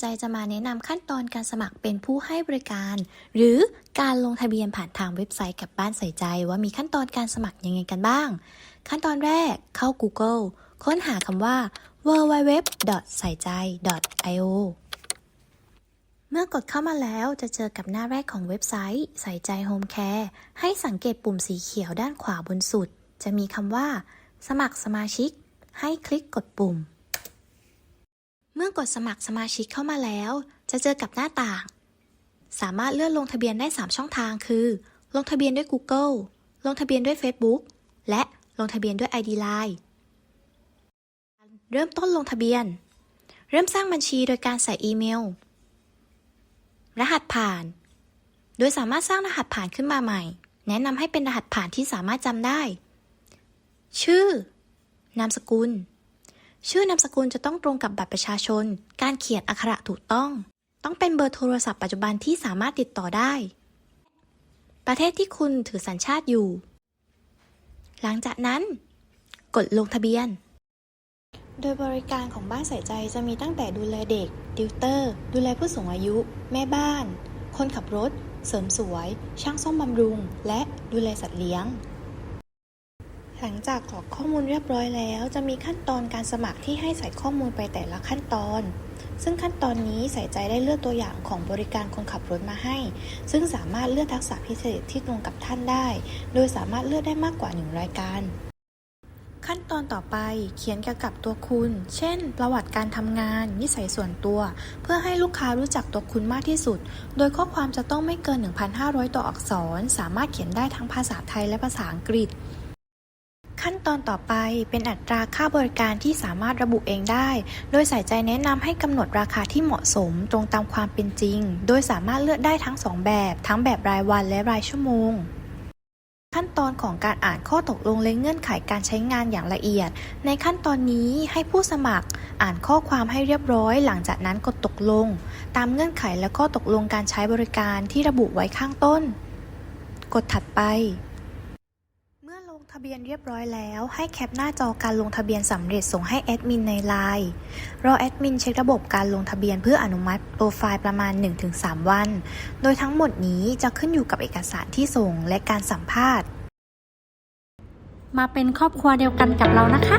ใจจะมาแนะนำขั้นตอนการสมัครเป็นผู้ให้บริการ หรือการลงทะเบียนผ่านทางเว็บไซต์กับบ้านใส่ใจว่ามีขั้นตอนการสมัครยังไงกันบ้าง ขั้นตอนแรกเข้า Google ค้นหาคำว่า www. ใส่ใจ io เมื่อกดเข้ามาแล้วจะเจอกับหน้าแรกของเว็บไซต์ ใส่ใจ Home Care ให้สังเกตปุ่มสีเขียวด้านขวาบนสุด จะมีคำว่า สมัครสมาชิก ให้คลิกกดปุ่ม เมื่อกดสมัครสมาชิกเข้ามาแล้ว จะเจอกับหน้าต่าง สามารถเลื่อนลงทะเบียนได้ 3 ช่องทางคือ ลงทะเบียนด้วย Google ลงทะเบียนด้วย Facebook และลงทะเบียนด้วย ID Line เริ่มต้นลงทะเบียน เริ่มสร้างบัญชีโดยการใส่อีเมล รหัสผ่าน โดยสามารถสร้างรหัสผ่านขึ้นมาใหม่ แนะนำให้เป็นรหัสผ่านที่สามารถจำได้ ชื่อ นามสกุล ชื่อนามสกุลจะต้องตรงกับบัตรประชาชน การเขียนอักขระถูกต้อง ต้องเป็นเบอร์โทรศัพท์ปัจจุบันที่สามารถติดต่อได้ ประเทศที่คุณถือสัญชาติอยู่ หลังจากนั้น กดลงทะเบียน โดยบริการของบ้านใส่ใจจะมีตั้งแต่ดูแลเด็กติวเตอร์ ดูแลผู้สูงอายุ แม่บ้าน คนขับรถ เสริมสวย ช่างซ่อมบำรุง และดูแลสัตว์เลี้ยง หลังจากกรอกข้อมูลเรียบร้อยแล้ว จะมีขั้นตอนการสมัครที่ให้ใส่ข้อมูลไปแต่ละขั้นตอน ซึ่งขั้นตอนนี้ใส่ใจได้เลือกตัวอย่างของบริการคนขับรถมาให้ ซึ่งสามารถเลือกทักษะพิเศษที่ตรงกับท่านได้ โดยสามารถเลือกได้มากกว่าหนึ่งรายการ ขั้นตอนต่อไปเขียนเกี่ยวกับตัวคุณ เช่น ประวัติการทำงาน นิสัยส่วนตัว เพื่อให้ลูกค้ารู้จักตัวคุณมากที่สุด โดยข้อความจะต้องไม่เกิน 1,500 ตัวอักษร สามารถเขียนได้ทั้งภาษาไทยและภาษาอังกฤษ ขั้นตอนต่อไปเป็นอัตราค่าบริการที่สามารถระบุเองได้ โดยใส่ใจแนะนำให้กำหนดราคาที่เหมาะสมตรงตามความเป็นจริง โดยสามารถเลือกได้ทั้งสองแบบ ทั้งแบบรายวันและรายชั่วโมง ขั้นตอนของการอ่านข้อตกลงและเงื่อนไขการใช้งานอย่างละเอียด ในขั้นตอนนี้ให้ผู้สมัครอ่านข้อความให้เรียบร้อย หลังจากนั้นกดตกลง ตามเงื่อนไขและข้อตกลงการใช้บริการที่ระบุไว้ข้างต้น กดถัดไป ทะเบียนเรียบร้อยแล้ว ให้แคปหน้าจอการลงทะเบียนสำเร็จส่งให้แอดมินในไลน์รอแอดมินเช็คระบบการลงทะเบียนเพื่ออนุมัติโปรไฟล์ประมาณ 1-3 วัน โดยทั้งหมดนี้จะขึ้นอยู่กับเอกสารที่ส่งและการสัมภาษณ์ มาเป็นครอบครัวเดียวกันกับเรานะคะ